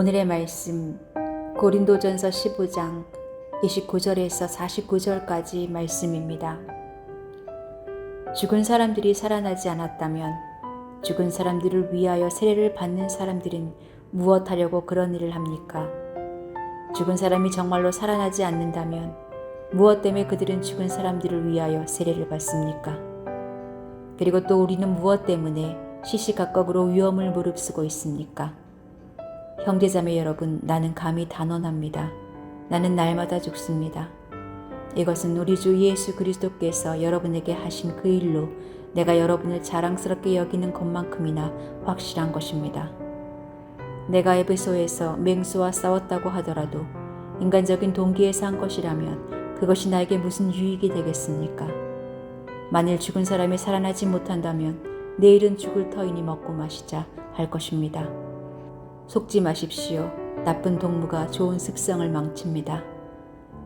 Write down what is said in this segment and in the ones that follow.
오늘의 말씀 고린도전서 15장 29절에서 49절까지 말씀입니다. 죽은 사람들이 살아나지 않았다면 죽은 사람들을 위하여 세례를 받는 사람들은 무엇하려고 그런 일을 합니까? 죽은 사람이 정말로 살아나지 않는다면 무엇 때문에 그들은 죽은 사람들을 위하여 세례를 받습니까? 그리고 또 우리는 무엇 때문에 시시각각으로 위험을 무릅쓰고 있습니까? 형제자매 여러분, 나는 감히 단언합니다. 나는 날마다 죽습니다. 이것은 우리 주 예수 그리스도께서 여러분에게 하신 그 일로 내가 여러분을 자랑스럽게 여기는 것만큼이나 확실한 것입니다. 내가 에베소에서 맹수와 싸웠다고 하더라도 인간적인 동기에서 한 것이라면 그것이 나에게 무슨 유익이 되겠습니까? 만일 죽은 사람이 살아나지 못한다면 내일은 죽을 터이니 먹고 마시자 할 것입니다. 속지 마십시오. 나쁜 동무가 좋은 습성을 망칩니다.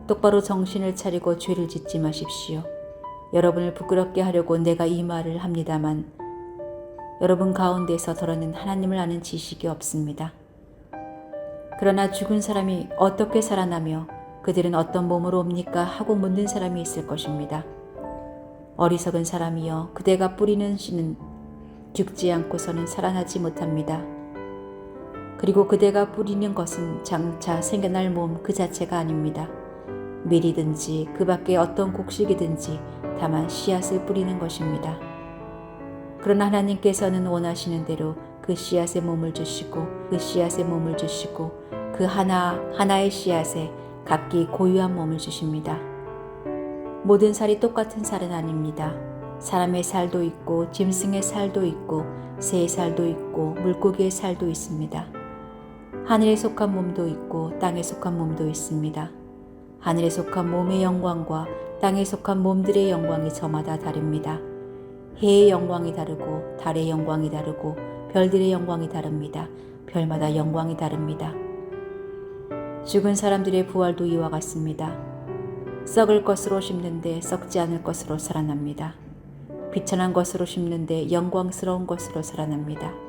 똑바로 정신을 차리고 죄를 짓지 마십시오. 여러분을 부끄럽게 하려고 내가 이 말을 합니다만 여러분 가운데서 더러는 하나님을 아는 지식이 없습니다. 그러나 죽은 사람이 어떻게 살아나며 그들은 어떤 몸으로 옵니까 하고 묻는 사람이 있을 것입니다. 어리석은 사람이여 그대가 뿌리는 씨는 죽지 않고서는 살아나지 못합니다. 그리고 그대가 뿌리는 것은 장차 생겨날 몸 그 자체가 아닙니다. 밀이든지 그 밖에 어떤 곡식이든지 다만 씨앗을 뿌리는 것입니다. 그러나 하나님께서는 원하시는 대로 그 씨앗에 몸을 주시고 그 씨앗에 몸을 주시고 그 하나 하나의 씨앗에 각기 고유한 몸을 주십니다. 모든 살이 똑같은 살은 아닙니다. 사람의 살도 있고 짐승의 살도 있고 새의 살도 있고 물고기의 살도 있습니다. 하늘에 속한 몸도 있고 땅에 속한 몸도 있습니다. 하늘에 속한 몸의 영광과 땅에 속한 몸들의 영광이 저마다 다릅니다. 해의 영광이 다르고 달의 영광이 다르고 별들의 영광이 다릅니다. 별마다 영광이 다릅니다. 죽은 사람들의 부활도 이와 같습니다. 썩을 것으로 심는데 썩지 않을 것으로 살아납니다. 비천한 것으로 심는데 영광스러운 것으로 살아납니다.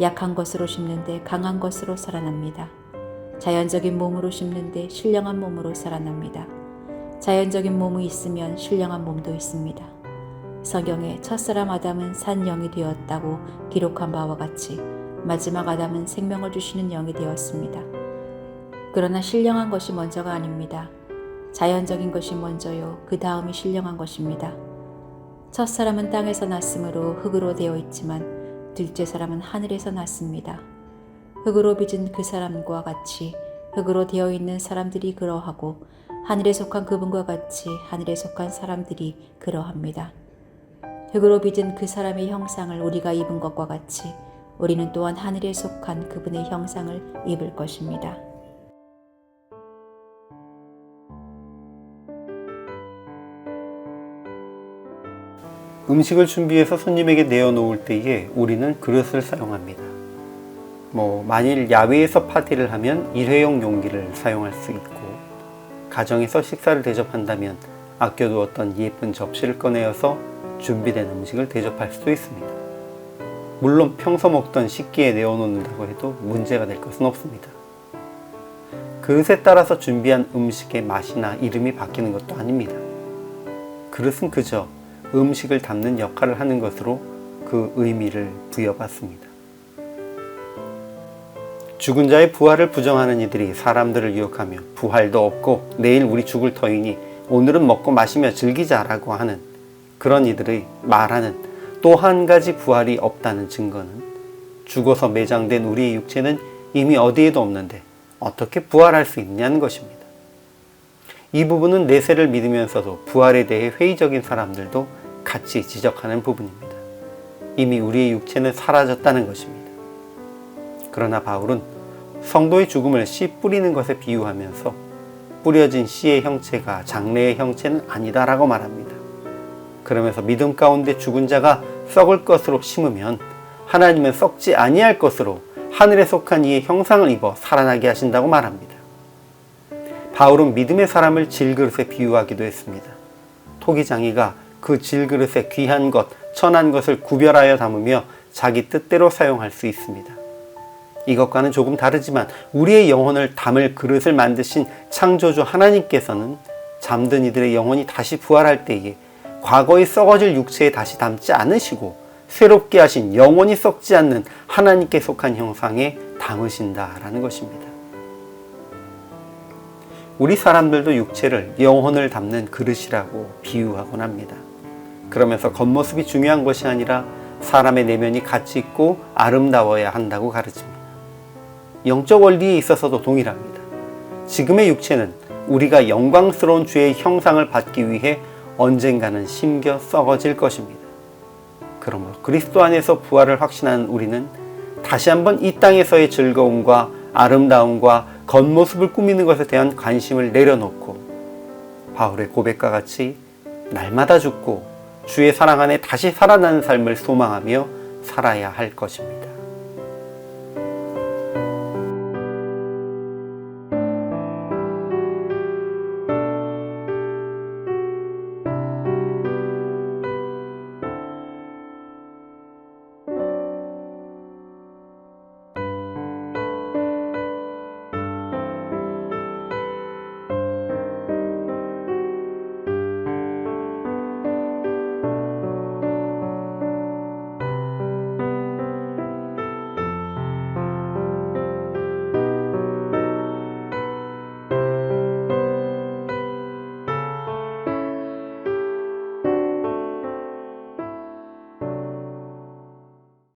약한 것으로 심는데 강한 것으로 살아납니다. 자연적인 몸으로 심는데 신령한 몸으로 살아납니다. 자연적인 몸이 있으면 신령한 몸도 있습니다. 성경에 첫사람 아담은 산 영이 되었다고 기록한 바와 같이 마지막 아담은 생명을 주시는 영이 되었습니다. 그러나 신령한 것이 먼저가 아닙니다. 자연적인 것이 먼저요. 그 다음이 신령한 것입니다. 첫 사람은 땅에서 났으므로 흙으로 되어 있지만 둘째 사람은 하늘에서 났습니다. 흙으로 빚은 그 사람과 같이 흙으로 되어 있는 사람들이 그러하고 하늘에 속한 그분과 같이 하늘에 속한 사람들이 그러합니다. 흙으로 빚은 그 사람의 형상을 우리가 입은 것과 같이 우리는 또한 하늘에 속한 그분의 형상을 입을 것입니다. 음식을 준비해서 손님에게 내어놓을 때에 우리는 그릇을 사용합니다. 뭐 만일 야외에서 파티를 하면 일회용 용기를 사용할 수 있고 가정에서 식사를 대접한다면 아껴두었던 예쁜 접시를 꺼내어서 준비된 음식을 대접할 수도 있습니다. 물론 평소 먹던 식기에 내어놓는다고 해도 문제가 될 것은 없습니다. 그릇에 따라서 준비한 음식의 맛이나 이름이 바뀌는 것도 아닙니다. 그릇은 그저 음식을 담는 역할을 하는 것으로 그 의미를 부여받습니다. 죽은 자의 부활을 부정하는 이들이 사람들을 유혹하며 부활도 없고 내일 우리 죽을 터이니 오늘은 먹고 마시며 즐기자라고 하는 그런 이들의 말하는 또 한 가지 부활이 없다는 증거는 죽어서 매장된 우리의 육체는 이미 어디에도 없는데 어떻게 부활할 수 있냐는 것입니다. 이 부분은 내세를 믿으면서도 부활에 대해 회의적인 사람들도 같이 지적하는 부분입니다. 이미 우리의 육체는 사라졌다는 것입니다. 그러나 바울은 성도의 죽음을 씨 뿌리는 것에 비유하면서 뿌려진 씨의 형체가 장래의 형체는 아니다라고 말합니다. 그러면서 믿음 가운데 죽은 자가 썩을 것으로 심으면 하나님은 썩지 아니할 것으로 하늘에 속한 이의 형상을 입어 살아나게 하신다고 말합니다. 바울은 믿음의 사람을 질그릇에 비유하기도 했습니다. 토기장이가 그 질그릇에 귀한 것, 천한 것을 구별하여 담으며 자기 뜻대로 사용할 수 있습니다. 이것과는 조금 다르지만 우리의 영혼을 담을 그릇을 만드신 창조주 하나님께서는 잠든 이들의 영혼이 다시 부활할 때에 과거의 썩어질 육체에 다시 담지 않으시고 새롭게 하신 영원히 썩지 않는 하나님께 속한 형상에 담으신다라는 것입니다. 우리 사람들도 육체를 영혼을 담는 그릇이라고 비유하곤 합니다. 그러면서 겉모습이 중요한 것이 아니라 사람의 내면이 가치 있고 아름다워야 한다고 가르칩니다. 영적 원리에 있어서도 동일합니다. 지금의 육체는 우리가 영광스러운 주의 형상을 받기 위해 언젠가는 심겨 썩어질 것입니다. 그러므로 그리스도 안에서 부활을 확신하는 우리는 다시 한번 이 땅에서의 즐거움과 아름다움과 겉모습을 꾸미는 것에 대한 관심을 내려놓고 바울의 고백과 같이 날마다 죽고 주의 사랑 안에 다시 살아나는 삶을 소망하며 살아야 할 것입니다.